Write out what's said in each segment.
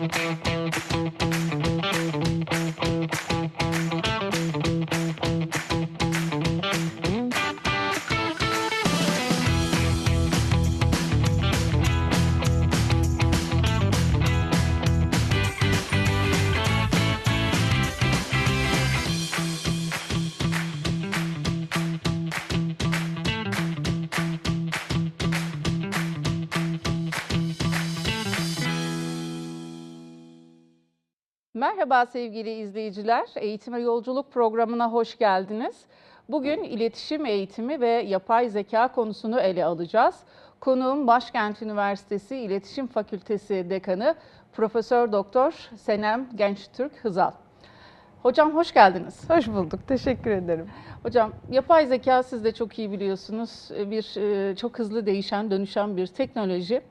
Thank you. Merhaba sevgili izleyiciler. Eğitime Yolculuk programına hoş geldiniz. Bugün iletişim eğitimi ve yapay zeka konusunu ele alacağız. Konuğum Başkent Üniversitesi İletişim Fakültesi Dekanı Profesör Doktor Senem Gençtürk Hızal. Hocam hoş geldiniz. Hoş bulduk. Teşekkür ederim. Hocam yapay zeka siz de çok iyi biliyorsunuz. Bir e, çok hızlı değişen, dönüşen bir teknoloji.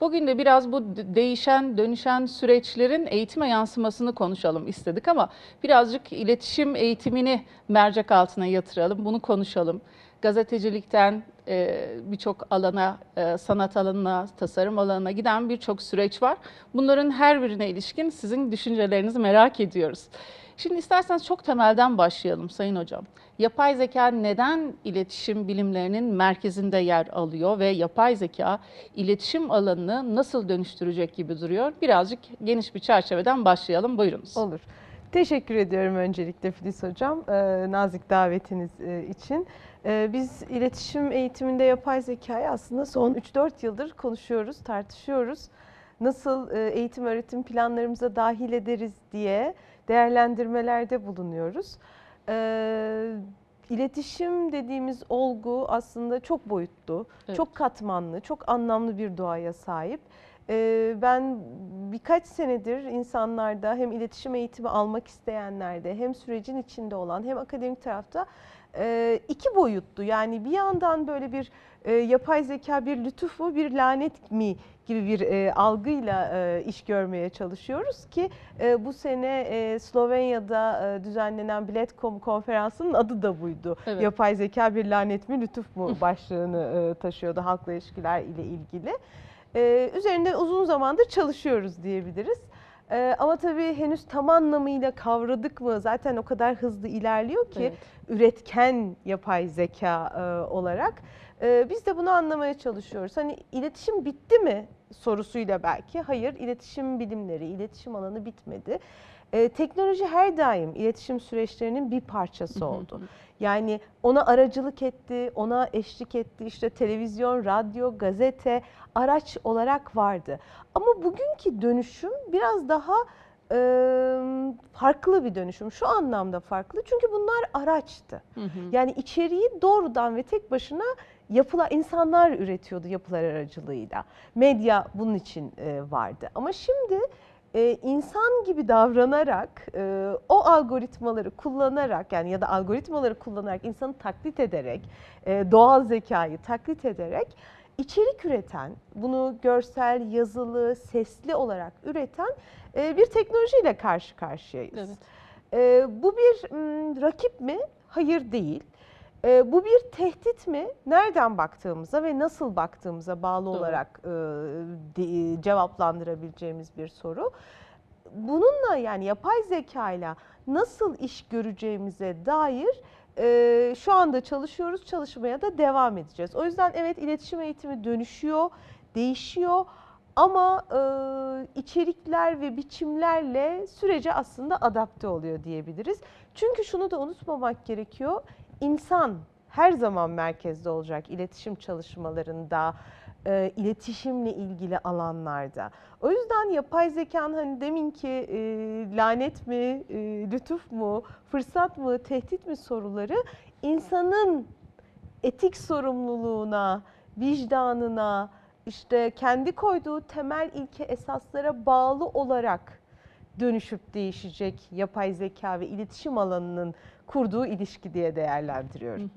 Bugün de biraz bu değişen, dönüşen süreçlerin eğitime yansımasını konuşalım istedik ama birazcık iletişim eğitimini mercek altına yatıralım, bunu konuşalım. Gazetecilikten e, birçok alana, e, sanat alanına, tasarım alanına giden birçok süreç var. Bunların her birine ilişkin sizin düşüncelerinizi merak ediyoruz. Şimdi isterseniz çok temelden başlayalım Sayın Hocam. Yapay zeka neden iletişim bilimlerinin merkezinde yer alıyor ve yapay zeka iletişim alanını nasıl dönüştürecek gibi duruyor? Birazcık geniş bir çerçeveden başlayalım. Buyurunuz. Olur. Teşekkür ediyorum öncelikle Filiz Hocam e, nazik davetiniz e, için. E, biz iletişim eğitiminde yapay zekayı aslında son 3-4 yıldır konuşuyoruz, tartışıyoruz. Nasıl eğitim öğretim planlarımıza dahil ederiz diye değerlendirmelerde bulunuyoruz. E, İletişim dediğimiz olgu aslında çok boyutlu, Evet. çok katmanlı, çok anlamlı bir doğaya sahip. Ee, Ben birkaç senedir insanlarda hem iletişim eğitimi almak isteyenlerde hem sürecin içinde olan hem akademik tarafta e, iki boyutlu yani bir yandan böyle bir e, yapay zeka bir lütuf mu bir lanet mi gibi bir e, algıyla e, iş görmeye çalışıyoruz ki e, bu sene e, Slovenya'da e, düzenlenen Biletcom konferansının adı da buydu. Evet. Yapay zeka bir lanet mi lütuf mu başlığını e, taşıyordu halkla ilişkiler ile ilgili. Ee, üzerinde uzun zamandır çalışıyoruz diyebiliriz. Ee, ama tabii henüz tam anlamıyla kavradık mı? Zaten o kadar hızlı ilerliyor ki Evet. üretken yapay zeka e, olarak. Ee, biz de bunu anlamaya çalışıyoruz. Hani iletişim bitti mi sorusuyla belki. Hayır, iletişim bilimleri, iletişim alanı bitmedi. Ee, teknoloji her daim iletişim süreçlerinin bir parçası oldu. Yani ona aracılık etti, ona eşlik etti. İşte televizyon, radyo, gazete araç olarak vardı. Ama bugünkü dönüşüm biraz daha e, farklı bir dönüşüm. Şu anlamda farklı. Çünkü bunlar araçtı. Hı hı. Yani içeriği doğrudan ve tek başına yapılar insanlar üretiyordu yapılar aracılığıyla. Medya bunun için e, vardı. Ama şimdi e, insan gibi davranarak e, o algoritmaları kullanarak yani ya da algoritmaları kullanarak insanı taklit ederek e, doğal zekayı taklit ederek içerik üreten, bunu görsel, yazılı, sesli olarak üreten e, bir teknolojiyle karşı karşıyayız. Evet. Bu bir m, rakip mi? Hayır değil. Ee, bu bir tehdit mi? Nereden baktığımıza ve nasıl baktığımıza bağlı Doğru. olarak e, de- cevaplandırabileceğimiz bir soru. Bununla yani yapay zekayla nasıl iş göreceğimize dair e, şu anda çalışıyoruz, çalışmaya da devam edeceğiz. O yüzden evet iletişim eğitimi dönüşüyor, değişiyor ama e, içerikler ve biçimlerle sürece aslında adapte oluyor diyebiliriz. Çünkü şunu da unutmamak gerekiyor. İnsan her zaman merkezde olacak iletişim çalışmalarında, e, iletişimle ilgili alanlarda. O yüzden yapay zekanın hani deminki e, lanet mi, e, lütuf mu, fırsat mı, tehdit mi soruları insanın etik sorumluluğuna, vicdanına, işte kendi koyduğu temel ilke esaslara bağlı olarak dönüşüp değişecek yapay zeka ve iletişim alanının kurduğu ilişki diye değerlendiriyorum.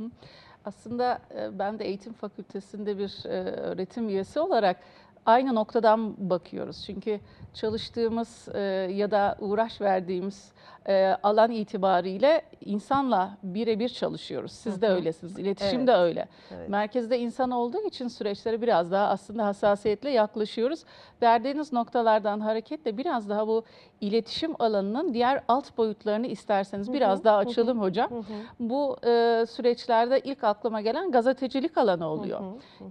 Aslında e, ben de eğitim fakültesinde bir e, öğretim üyesi olarak aynı noktadan bakıyoruz. Çünkü çalıştığımız e, ya da uğraş verdiğimiz e, alan itibariyle insanla birebir çalışıyoruz. Siz de öylesiniz, iletişim Evet. de öyle. Evet. Merkezde insan olduğu için süreçlere biraz daha aslında hassasiyetle yaklaşıyoruz. Verdiğiniz noktalardan hareketle biraz daha bu iletişim alanının diğer alt boyutlarını isterseniz biraz daha açalım hocam. Bu e, süreçlerde ilk aklıma gelen gazetecilik alanı oluyor.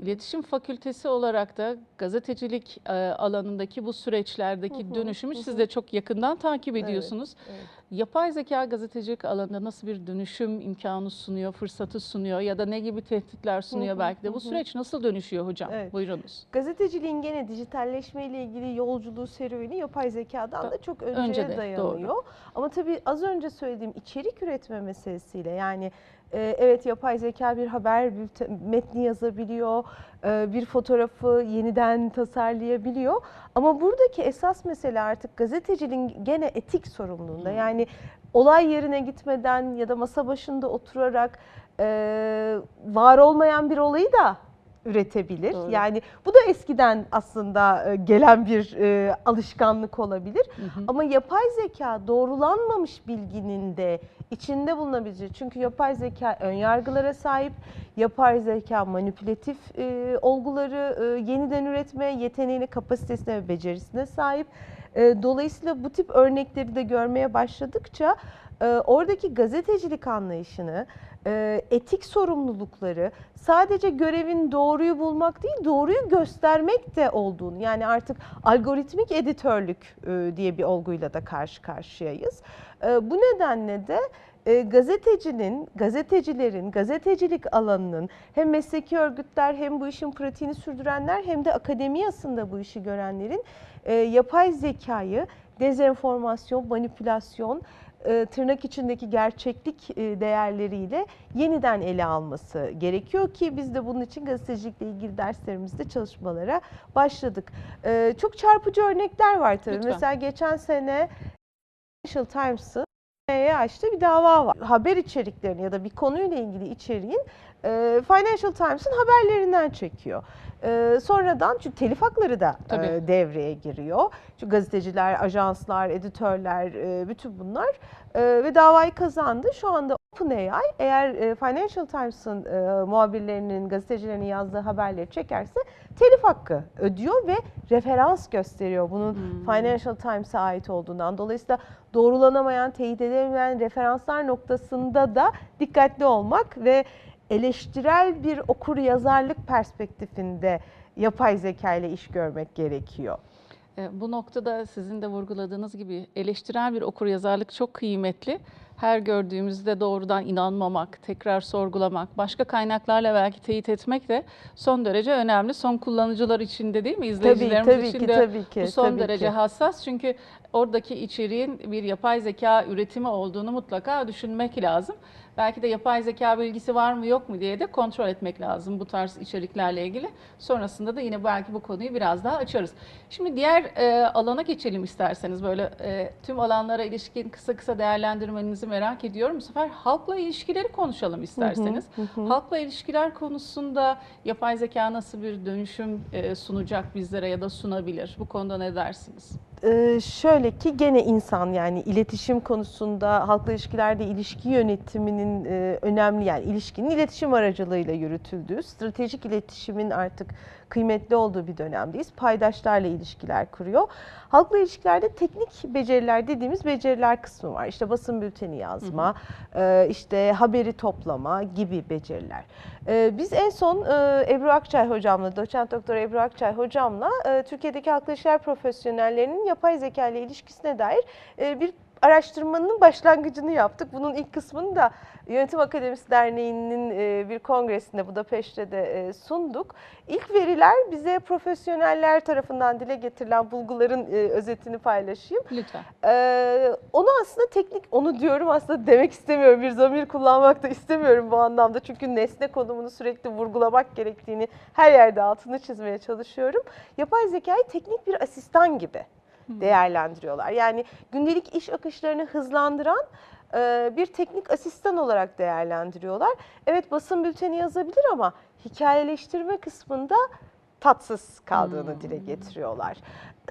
İletişim Fakültesi olarak da gazetecilik e, alanındaki bu süreçlerdeki dönüşümü siz de çok yakından takip ediyorsunuz. evet. Yapay zeka gazetecilik alanında nasıl bir dönüşüm imkanı sunuyor, fırsatı sunuyor ya da ne gibi tehditler sunuyor hı, belki de. hı Bu hı. süreç nasıl dönüşüyor hocam? Evet. Buyurunuz. Gazeteciliğin gene dijitalleşme ile ilgili yolculuğu serüveni yapay zekadan Da- da çok önceye önce de, dayanıyor. Ama tabii az önce söylediğim içerik üretme meselesiyle yani e, evet yapay zeka bir haber bülten- metni yazabiliyor, e, bir fotoğrafı yeniden tasarlayabiliyor. Ama buradaki esas mesele artık gazeteciliğin gene etik sorumluluğunda. Yani olay yerine gitmeden ya da masa başında oturarak e, var olmayan bir olayı da üretebilir. Doğru. Yani bu da eskiden aslında e, gelen bir e, alışkanlık olabilir. Hı hı. Ama yapay zeka doğrulanmamış bilginin de içinde bulunabilecek. Çünkü yapay zeka ön yargılara sahip, yapay zeka manipülatif e, olguları e, yeniden üretme yeteneğine, kapasitesine ve becerisine sahip. Dolayısıyla bu tip örnekleri de görmeye başladıkça e, oradaki gazetecilik anlayışını, e, etik sorumlulukları sadece görevin doğruyu bulmak değil, doğruyu göstermek de olduğunu yani artık algoritmik editörlük e, diye bir olguyla da karşı karşıyayız. E, Bu nedenle de e, gazetecinin, gazetecilerin, gazetecilik alanının hem mesleki örgütler hem bu işin pratiğini sürdürenler hem de akademiyasında bu işi görenlerin e, yapay zekayı dezenformasyon, manipülasyon, e, tırnak içindeki gerçeklik e, değerleriyle yeniden ele alması gerekiyor ki biz de bunun için gazetecilikle ilgili derslerimizde çalışmalara başladık. E, Çok çarpıcı örnekler var tabii. Lütfen. Mesela geçen sene Financial Times'ın açtığı bir dava var. Haber içeriklerini ya da bir konuyla ilgili içeriğin e, Financial Times'ın haberlerinden çekiyor. E, sonradan çünkü telif hakları da e, devreye giriyor. Çünkü gazeteciler, ajanslar, editörler e, bütün bunlar e, ve davayı kazandı. Şu anda OpenAI eğer e, Financial Times'ın e, muhabirlerinin, gazetecilerinin yazdığı haberleri çekerse telif hakkı ödüyor ve referans gösteriyor bunun Hmm. Financial Times'a ait olduğundan. Dolayısıyla doğrulanamayan, teyit edilemeyen referanslar noktasında da dikkatli olmak ve eleştirel bir okur yazarlık perspektifinde yapay zeka ile iş görmek gerekiyor. E, Bu noktada sizin de vurguladığınız gibi eleştirel bir okuryazarlık çok kıymetli. Her gördüğümüzde doğrudan inanmamak, tekrar sorgulamak, başka kaynaklarla belki teyit etmek de son derece önemli. Son kullanıcılar için de değil mi? Tabii İzleyicilerimiz tabii için ki de tabii ki. bu son tabii derece ki. hassas. Çünkü oradaki içeriğin bir yapay zeka üretimi olduğunu mutlaka düşünmek lazım. Belki de yapay zeka bilgisi var mı yok mu diye de kontrol etmek lazım bu tarz içeriklerle ilgili. Sonrasında da yine belki bu konuyu biraz daha açarız. Şimdi diğer e, alana geçelim isterseniz böyle e, tüm alanlara ilişkin kısa kısa değerlendirmenizi merak ediyorum. Bu sefer halkla ilişkileri konuşalım isterseniz. Hı hı. Halkla ilişkiler konusunda yapay zeka nasıl bir dönüşüm e, sunacak bizlere ya da sunabilir? Bu konuda ne dersiniz? Ee, şöyle ki gene insan yani iletişim konusunda halkla ilişkilerde ilişki yönetiminin e, önemli yani ilişkinin iletişim aracılığıyla yürütüldüğü, stratejik iletişimin artık kıymetli olduğu bir dönemdeyiz. Paydaşlarla ilişkiler kuruyor. Halkla ilişkilerde teknik beceriler dediğimiz beceriler kısmı var. İşte basın bülteni yazma, e, işte haberi toplama gibi beceriler. E, Biz en son e, Ebru Akçay hocamla, doçent doktor Ebru Akçay hocamla e, Türkiye'deki halkla ilişkiler profesyonellerinin yapay zeka ile ilişkisine dair e, bir araştırmanın başlangıcını yaptık. Bunun ilk kısmını da Yönetim Akademisi Derneği'nin e, bir kongresinde Budapeşte de e, sunduk. İlk veriler bize profesyoneller tarafından dile getirilen bulguların özetini paylaşayım. Lütfen. Onu aslında teknik, onu diyorum aslında demek istemiyorum. Bir zamir kullanmak da istemiyorum bu anlamda. Çünkü nesne konumunu sürekli vurgulamak gerektiğini her yerde altını çizmeye çalışıyorum. Yapay zekayı teknik bir asistan gibi değerlendiriyorlar. Yani gündelik iş akışlarını hızlandıran e, bir teknik asistan olarak değerlendiriyorlar. Evet basın bülteni yazabilir ama hikayeleştirme kısmında tatsız kaldığını dile getiriyorlar.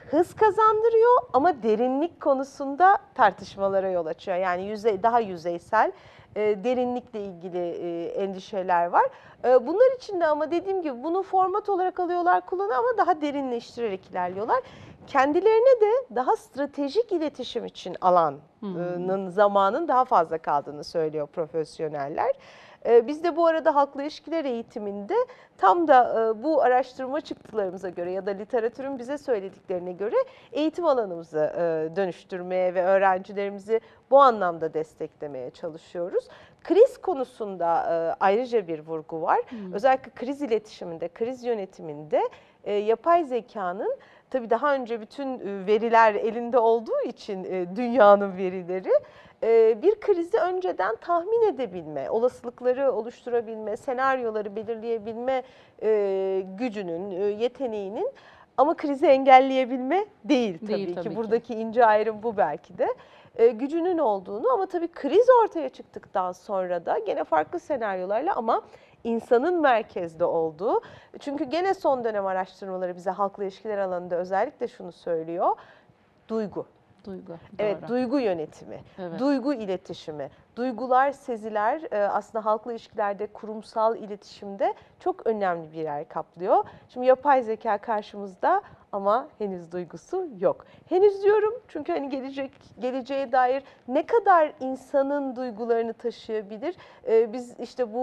Hız kazandırıyor ama derinlik konusunda tartışmalara yol açıyor. Yani yüzey daha yüzeysel e, derinlikle ilgili e, endişeler var. E, bunlar için de ama dediğim gibi bunu format olarak alıyorlar, kullanıyor ama daha derinleştirerek ilerliyorlar. Kendilerine de daha stratejik iletişim için alanın zamanın daha fazla kaldığını söylüyor profesyoneller. E, Biz de bu arada halkla ilişkiler eğitiminde tam da e, bu araştırma çıktılarımıza göre ya da literatürün bize söylediklerine göre eğitim alanımızı e, dönüştürmeye ve öğrencilerimizi bu anlamda desteklemeye çalışıyoruz. Kriz konusunda e, ayrıca bir vurgu var. Özellikle kriz iletişiminde, kriz yönetiminde yapay zekanın tabii daha önce bütün e, veriler elinde olduğu için e, dünyanın verileri e, bir krizi önceden tahmin edebilme, olasılıkları oluşturabilme, senaryoları belirleyebilme gücünün, yeteneğinin ama krizi engelleyebilme değil tabii, Değil ki. tabii ki. Buradaki ince ayrım bu belki de. E, gücünün olduğunu ama tabii kriz ortaya çıktıktan sonra da gene farklı senaryolarla ama insanın merkezde olduğu. Çünkü gene son dönem araştırmaları bize halkla ilişkiler alanında özellikle şunu söylüyor. Duygu. Duygu. Evet, doğru. duygu yönetimi, Evet. duygu iletişimi, duygular, seziler e, aslında halkla ilişkilerde, kurumsal iletişimde çok önemli bir yer kaplıyor. Şimdi yapay zeka karşımızda ama henüz duygusu yok. Henüz diyorum çünkü hani gelecek geleceğe dair ne kadar insanın duygularını taşıyabilir? E, biz işte bu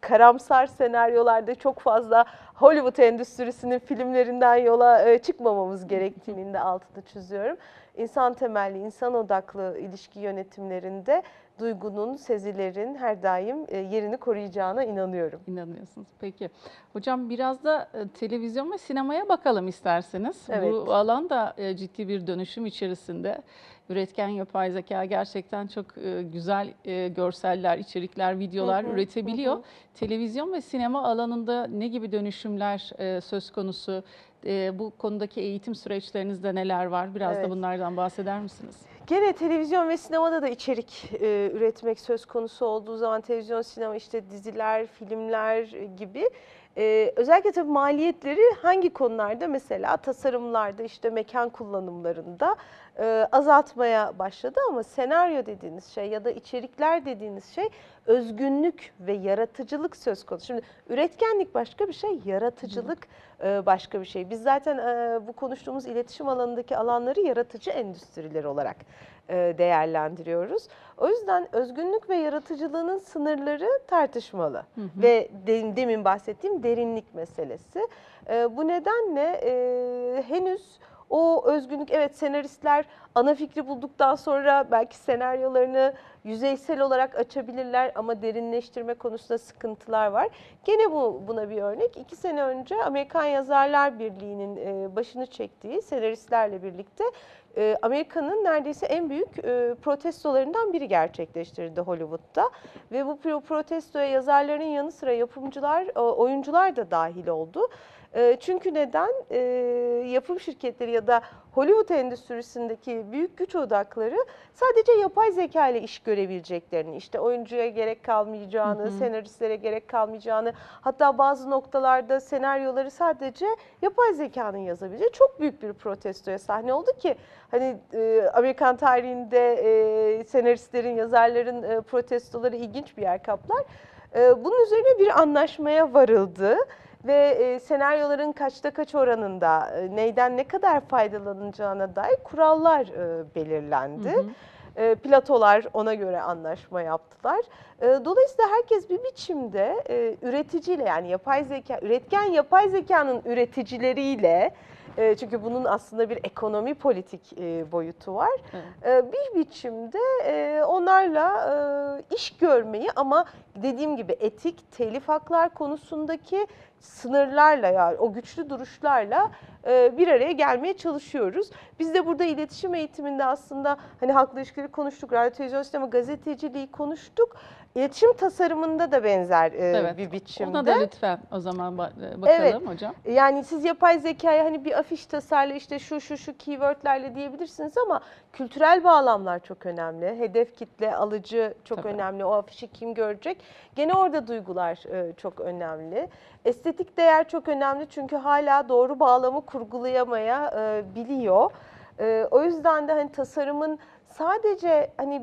karamsar senaryolarda çok fazla Hollywood endüstrisinin filmlerinden yola e, çıkmamamız gerektiğinin de altını çiziyorum. İnsan temelli, insan odaklı ilişki yönetimlerinde duygunun, sezilerin her daim e, yerini koruyacağına inanıyorum. İnanıyorsunuz. Peki. Hocam biraz da e, televizyon ve sinemaya bakalım isterseniz. Evet. Bu alan da ciddi bir dönüşüm içerisinde. Üretken yapay zeka gerçekten çok e, güzel e, görseller, içerikler, videolar Hı hı, üretebiliyor. hı. Televizyon ve sinema alanında ne gibi dönüşümler e, söz konusu? E, Bu konudaki eğitim süreçlerinizde neler var? Biraz Evet. da bunlardan bahseder misiniz? Gene televizyon ve sinemada da içerik e, üretmek söz konusu olduğu zaman televizyon, sinema işte diziler, filmler gibi e, özellikle tabii maliyetleri hangi konularda mesela tasarımlarda işte mekan kullanımlarında e, azaltmaya başladı ama senaryo dediğiniz şey ya da içerikler dediğiniz şey özgünlük ve yaratıcılık söz konusu. Şimdi üretkenlik başka bir şey, yaratıcılık e, başka bir şey. Biz zaten e, bu konuştuğumuz iletişim alanındaki alanları yaratıcı endüstriler olarak değerlendiriyoruz. O yüzden özgünlük ve yaratıcılığının sınırları tartışmalı ve de- demin bahsettiğim derinlik meselesi. E, bu nedenle e, henüz o özgünlük evet senaristler ana fikri bulduktan sonra belki senaryolarını yüzeysel olarak açabilirler ama derinleştirme konusunda sıkıntılar var. Gene bu buna bir örnek. İki sene önce Amerikan Yazarlar Birliği'nin e, başını çektiği senaristlerle birlikte e, Amerika'nın neredeyse en büyük e, protestolarından biri gerçekleştirildi Hollywood'da. Ve bu pro- protestoya yazarların yanı sıra yapımcılar, e, oyuncular da dahil oldu. E, Çünkü neden? E, Yapım şirketleri ya da Hollywood endüstrisindeki büyük güç odakları sadece yapay zeka ile iş görebileceklerini, işte oyuncuya gerek kalmayacağını, senaristlere gerek kalmayacağını, hatta bazı noktalarda senaryoları sadece yapay zekanın yazabileceği çok büyük bir protestoya sahne oldu ki hani e, Amerikan tarihinde e, senaristlerin, yazarların e, protestoları ilginç bir yer kaplar. E, bunun üzerine bir anlaşmaya varıldı ve e, senaryoların kaçta kaç oranında e, neyden ne kadar faydalanacağına dair kurallar e, belirlendi. E, platolar ona göre anlaşma yaptılar. E, dolayısıyla herkes bir biçimde e, üreticiyle yani yapay zeka, üretken yapay zekanın üreticileriyle e, çünkü bunun aslında bir ekonomi politik e, boyutu var. Evet. E, bir biçimde e, onlarla e, iş görmeyi ama dediğim gibi etik, telif haklar konusundaki sınırlarla yani o güçlü duruşlarla e, bir araya gelmeye çalışıyoruz. Biz de burada iletişim eğitiminde aslında hani halkla ilişkileri konuştuk, radyo, televizyon, sinema, gazeteciliği konuştuk. İletişim tasarımında da benzer e, Evet. bir biçimde. Ona da lütfen o zaman e, bakalım Evet. hocam. Yani siz yapay zekaya hani bir afiş tasarla işte şu şu şu keywordlerle diyebilirsiniz ama kültürel bağlamlar çok önemli. Hedef kitle, alıcı çok Tabii. önemli. O afişi kim görecek? Gene orada duygular e, çok önemli. Estetik değer çok önemli çünkü hala doğru bağlamı kurgulayamaya e, biliyor. E, o yüzden de hani tasarımın sadece hani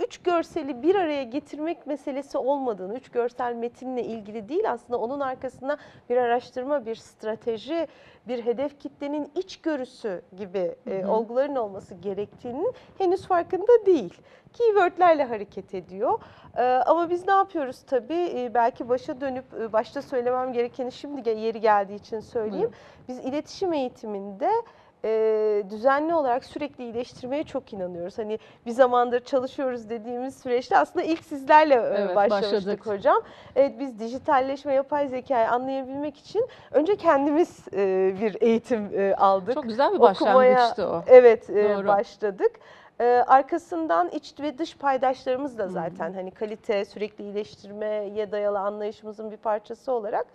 üç görseli bir araya getirmek meselesi olmadığını, üç görsel metinle ilgili değil aslında onun arkasında bir araştırma, bir strateji, bir hedef kitlenin içgörüsü gibi e, Hı hı. olguların olması gerektiğinin henüz farkında değil. Keywordlerle hareket ediyor. Ee, ama biz ne yapıyoruz tabii? Ee, belki başa dönüp e, başta söylemem gerekeni şimdi yeri geldiği için söyleyeyim. Buyurun. Biz iletişim eğitiminde e, düzenli olarak sürekli iyileştirmeye çok inanıyoruz. Hani bir zamandır çalışıyoruz dediğimiz süreçte aslında ilk sizlerle e, Evet, başlamıştık başladık. hocam. Evet biz dijitalleşme, yapay zekayı anlayabilmek için önce kendimiz e, bir eğitim e, aldık. Çok güzel bir Okumaya- başlangıçtı o. Evet e, başladık. E, arkasından iç ve dış paydaşlarımız da hı. zaten hani kalite, sürekli iyileştirmeye dayalı anlayışımızın bir parçası olarak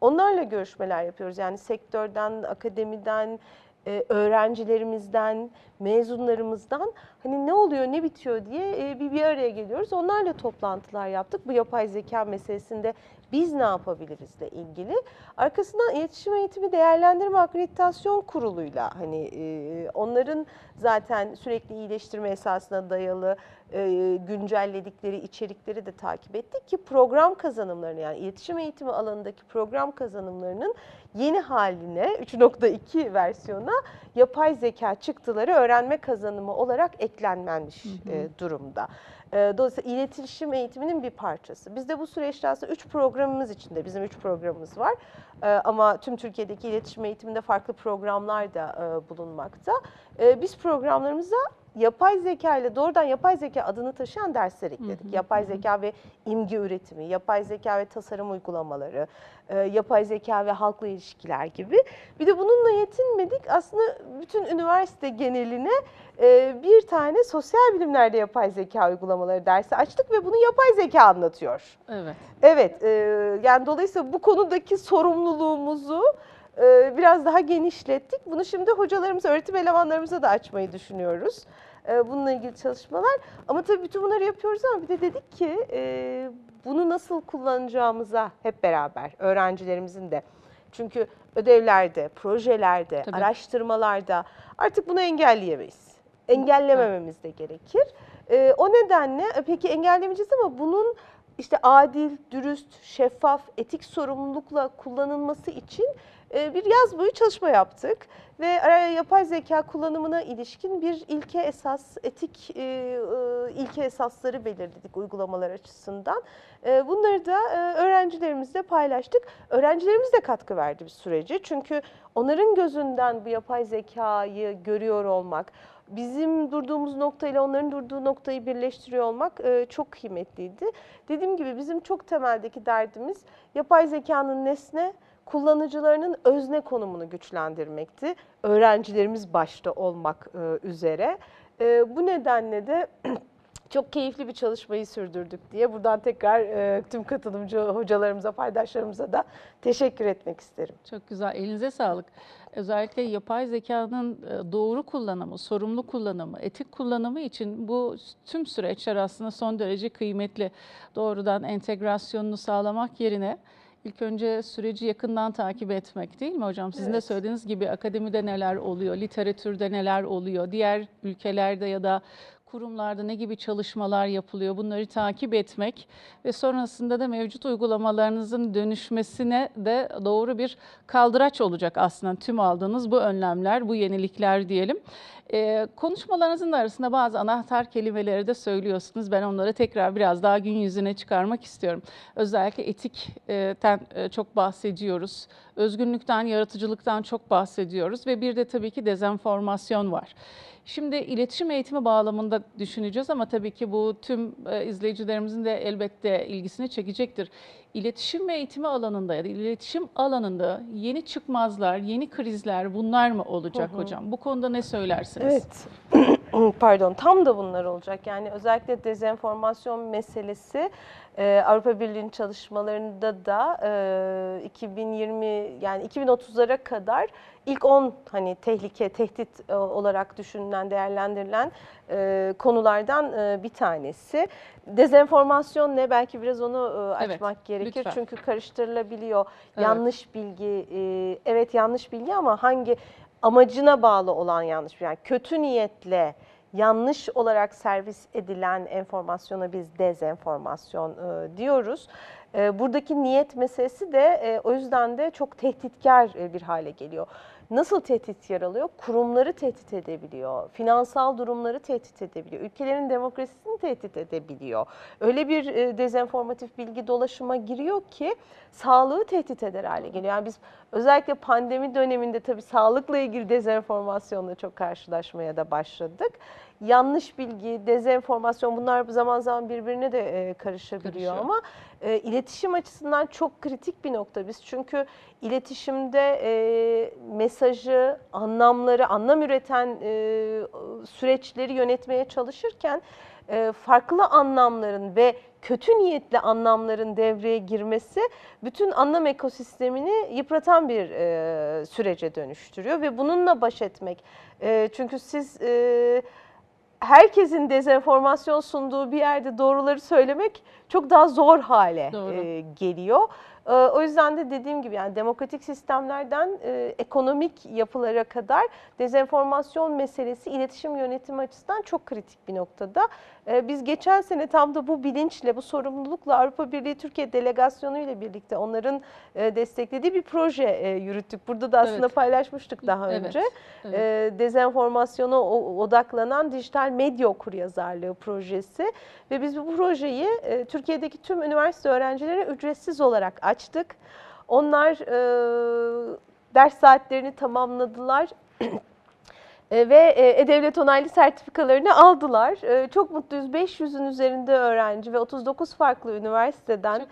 onlarla görüşmeler yapıyoruz. Yani sektörden, akademiden, e, öğrencilerimizden, mezunlarımızdan hani ne oluyor, ne bitiyor diye e, bir bir araya geliyoruz. Onlarla toplantılar yaptık. Bu yapay zeka meselesinde biz ne yapabilirizle ilgili. Arkasından iletişim eğitimi değerlendirme akreditasyon kuruluyla hani e, onların zaten sürekli iyileştirme esasına dayalı e, güncelledikleri içerikleri de takip ettik ki program kazanımlarını yani iletişim eğitimi alanındaki program kazanımlarının yeni haline 3.2 versiyona yapay zeka çıktıları öğrenme kazanımı olarak eklenmiş Hı hı. e, durumda. E, Dolayısıyla iletişim eğitiminin bir parçası. Biz de bu süreçte aslında 3 programımız içinde, bizim 3 programımız var. E, Ama tüm Türkiye'deki iletişim eğitiminde farklı programlar da e, bulunmakta. E, Biz programlarımıza yapay zeka ile doğrudan yapay zeka adını taşıyan dersler ekledik. Hı hı, Yapay zeka ve imge üretimi, yapay zeka ve tasarım uygulamaları, e, yapay zeka ve halkla ilişkiler gibi. Bir de bununla yetinmedik. Aslında bütün üniversite geneline e, bir tane sosyal bilimlerde yapay zeka uygulamaları dersi açtık ve bunu yapay zeka anlatıyor. Evet. Evet, e, yani dolayısıyla bu konudaki sorumluluğumuzu e, biraz daha genişlettik. Bunu şimdi hocalarımıza, öğretim elemanlarımıza da açmayı düşünüyoruz. E, bununla ilgili çalışmalar. Ama tabii bütün bunları yapıyoruz ama bir de dedik ki e, bunu nasıl kullanacağımıza hep beraber öğrencilerimizin de. Çünkü ödevlerde, projelerde, Tabii. araştırmalarda artık bunu engelleyemeyiz. Engellemememiz de gerekir. E, o nedenle peki engellemeyeceğiz ama bunun işte adil, dürüst, şeffaf, etik sorumlulukla kullanılması için e, bir yaz boyu çalışma yaptık ve yapay zeka kullanımına ilişkin bir ilke esas, etik e, e, ilke esasları belirledik uygulamalar açısından. Bunları da öğrencilerimizle paylaştık. Öğrencilerimiz de katkı verdi bir sürece çünkü onların gözünden bu yapay zekayı görüyor olmak, bizim durduğumuz noktayla onların durduğu noktayı birleştiriyor olmak e, çok kıymetliydi. Dediğim gibi bizim çok temeldeki derdimiz yapay zekanın nesne, kullanıcılarının özne konumunu güçlendirmekti. Öğrencilerimiz başta olmak e, üzere. E, bu nedenle de çok keyifli bir çalışmayı sürdürdük diye buradan tekrar e, tüm katılımcı hocalarımıza, paydaşlarımıza da teşekkür etmek isterim. Çok güzel. Elinize sağlık. Özellikle yapay zekanın e, doğru kullanımı, sorumlu kullanımı, etik kullanımı için bu tüm süreçler aslında son derece kıymetli. Doğrudan entegrasyonunu sağlamak yerine ilk önce süreci yakından takip etmek değil mi hocam? Sizin de Evet. söylediğiniz gibi akademide neler oluyor, literatürde neler oluyor, diğer ülkelerde ya da kurumlarda ne gibi çalışmalar yapılıyor bunları takip etmek ve sonrasında da mevcut uygulamalarınızın dönüşmesine de doğru bir kaldıraç olacak aslında tüm aldığınız bu önlemler, bu yenilikler diyelim. Ee, konuşmalarınızın da arasında bazı anahtar kelimeleri de söylüyorsunuz. Ben onları tekrar biraz daha gün yüzüne çıkarmak istiyorum. Özellikle etikten e, çok bahsediyoruz. Özgünlükten, yaratıcılıktan çok bahsediyoruz ve bir de tabii ki dezenformasyon var. Şimdi iletişim eğitimi bağlamında düşüneceğiz ama tabii ki bu tüm e, izleyicilerimizin de elbette ilgisini çekecektir. İletişim eğitimi alanında ya da iletişim alanında yeni çıkmazlar, yeni krizler bunlar mı olacak Hı hı. hocam? Bu konuda ne söylersiniz? Evet. Pardon tam da bunlar olacak. Yani özellikle dezenformasyon meselesi e, Avrupa Birliği'nin çalışmalarında da e, 2020 yani 2030'lara kadar ilk 10 hani tehlike, tehdit e, olarak düşünülen, değerlendirilen e, konulardan e, bir tanesi. Dezenformasyon ne? Belki biraz onu e, Evet, açmak gerekir. lütfen. Çünkü karıştırılabiliyor. Evet. Yanlış bilgi, e, evet yanlış bilgi ama hangi amacına bağlı olan yanlış. Yani kötü niyetle yanlış olarak servis edilen enformasyona biz dezenformasyon e, diyoruz. E, buradaki niyet meselesi de e, o yüzden de çok tehditkar e, bir hale geliyor. Nasıl tehdit yer alıyor? Kurumları tehdit edebiliyor, finansal durumları tehdit edebiliyor, ülkelerin demokrasisini tehdit edebiliyor. Öyle bir e, dezenformatif bilgi dolaşıma giriyor ki sağlığı tehdit eder hale geliyor. Yani biz özellikle pandemi döneminde tabii sağlıkla ilgili dezenformasyonla çok karşılaşmaya da başladık. Yanlış bilgi, dezenformasyon bunlar zaman zaman birbirine de e, karışabiliyor Karışıyor. ama e, iletişim açısından çok kritik bir nokta biz. Çünkü iletişimde e, mesajı, anlamları, anlam üreten e, süreçleri yönetmeye çalışırken e, farklı anlamların ve kötü niyetli anlamların devreye girmesi bütün anlam ekosistemini yıpratan bir e, sürece dönüştürüyor ve bununla baş etmek. E, çünkü siz e, herkesin dezenformasyon sunduğu bir yerde doğruları söylemek çok daha zor hale Doğru. e, geliyor. E, o yüzden de dediğim gibi yani demokratik sistemlerden e, ekonomik yapılara kadar dezenformasyon meselesi iletişim yönetimi açısından çok kritik bir noktada. E, biz geçen sene tam da bu bilinçle, bu sorumlulukla Avrupa Birliği Türkiye delegasyonu ile birlikte onların e, desteklediği bir proje e, yürüttük. Burada da aslında Evet. paylaşmıştık daha Evet, önce. evet. E, dezenformasyona odaklanan dijital medya okuryazarlığı projesi ve biz bu projeyi e, Türkiye'deki tüm üniversite öğrencilerine ücretsiz olarak açtık. Onlar e, ders saatlerini tamamladılar. E, ve e, E-Devlet onaylı sertifikalarını aldılar. E, Çok mutluyuz. 500'ün üzerinde öğrenci ve 39 farklı üniversiteden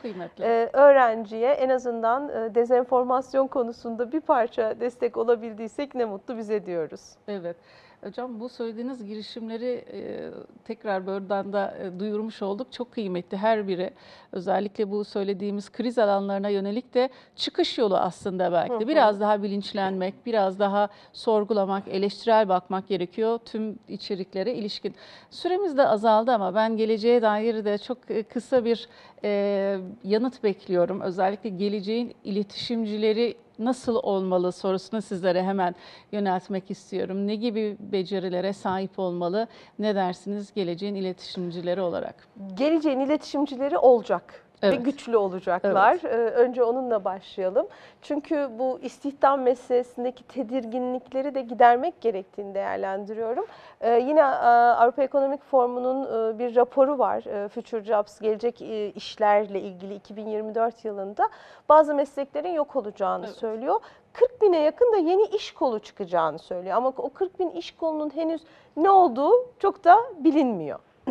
öğrenciye en azından dezenformasyon konusunda bir parça destek olabildiysek ne mutlu bize diyoruz. Evet. Hocam bu söylediğiniz girişimleri e, tekrar buradan da e, duyurmuş olduk. Çok kıymetli her biri. Özellikle bu söylediğimiz kriz alanlarına yönelik de çıkış yolu aslında belki de. Biraz daha bilinçlenmek, biraz daha sorgulamak, eleştirel bakmak gerekiyor tüm içeriklere ilişkin. Süremiz de azaldı ama ben geleceğe dair de çok e, kısa bir e, yanıt bekliyorum. Özellikle geleceğin iletişimcileri nasıl olmalı sorusunu sizlere hemen yöneltmek istiyorum. Ne gibi becerilere sahip olmalı? Ne dersiniz geleceğin iletişimcileri olarak? Geleceğin iletişimcileri olacak. Ve Evet. güçlü olacaklar. Ee, Önce onunla başlayalım. Çünkü bu istihdam meselesindeki tedirginlikleri de gidermek gerektiğini değerlendiriyorum. Ee, Yine e, Avrupa Ekonomik Forumu'nun e, bir raporu var. E, Future Jobs, gelecek işlerle ilgili 2024 yılında bazı mesleklerin yok olacağını Evet. söylüyor. 40 bine yakın da yeni iş kolu çıkacağını söylüyor. Ama o 40 bin iş kolunun henüz ne olduğu çok da bilinmiyor.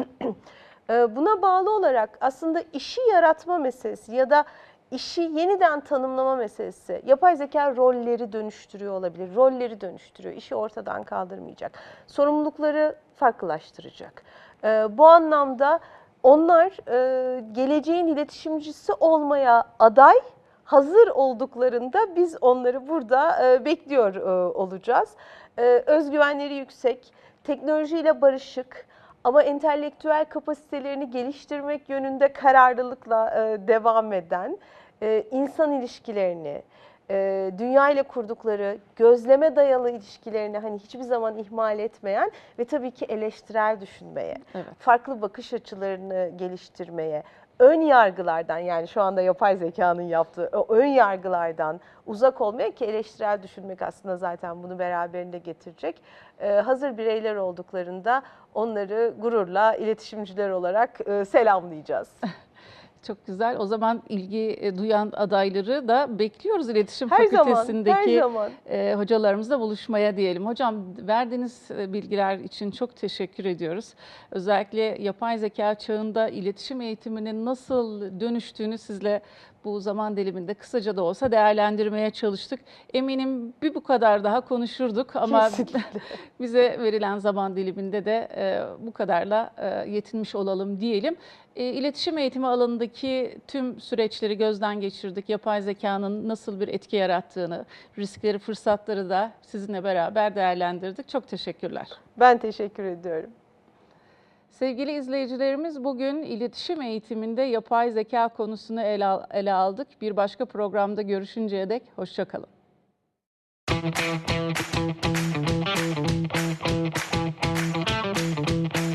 Ee, Buna bağlı olarak aslında işi yaratma meselesi ya da işi yeniden tanımlama meselesi, yapay zeka rolleri dönüştürüyor olabilir, rolleri dönüştürüyor, işi ortadan kaldırmayacak, sorumlulukları farklılaştıracak. Ee, Bu anlamda onlar e, geleceğin iletişimcisi olmaya aday, hazır olduklarında biz onları burada e, bekliyor e, olacağız. E, Özgüvenleri yüksek, teknolojiyle barışık, ama entelektüel kapasitelerini geliştirmek yönünde kararlılıkla e, devam eden, e, insan ilişkilerini, e, dünya ile kurdukları gözleme dayalı ilişkilerini hani hiçbir zaman ihmal etmeyen ve tabii ki eleştirel düşünmeye, Evet. farklı bakış açılarını geliştirmeye, ön yargılardan yani şu anda yapay zekanın yaptığı o ön yargılardan uzak olmaya ki eleştirel düşünmek aslında zaten bunu beraberinde getirecek. Ee, hazır bireyler olduklarında onları gururla iletişimciler olarak e, selamlayacağız. Çok güzel. O zaman ilgi e, duyan adayları da bekliyoruz iletişim Her zaman, her fakültesindeki zaman. e, hocalarımızla buluşmaya diyelim. Hocam verdiğiniz e, bilgiler için çok teşekkür ediyoruz. Özellikle yapay zeka çağında iletişim eğitiminin nasıl dönüştüğünü sizle bu zaman diliminde kısaca da olsa değerlendirmeye çalıştık. Eminim bir bu kadar daha konuşurduk ama bize verilen zaman diliminde de e, bu kadarla e, yetinmiş olalım diyelim. E, iletişim eğitimi alanındaki tüm süreçleri gözden geçirdik. Yapay zekanın nasıl bir etki yarattığını, riskleri, fırsatları da sizinle beraber değerlendirdik. Çok teşekkürler. Ben teşekkür ediyorum. Sevgili izleyicilerimiz bugün iletişim eğitiminde yapay zeka konusunu ele, al ele aldık. Bir başka programda görüşünceye dek hoşçakalın. Müzik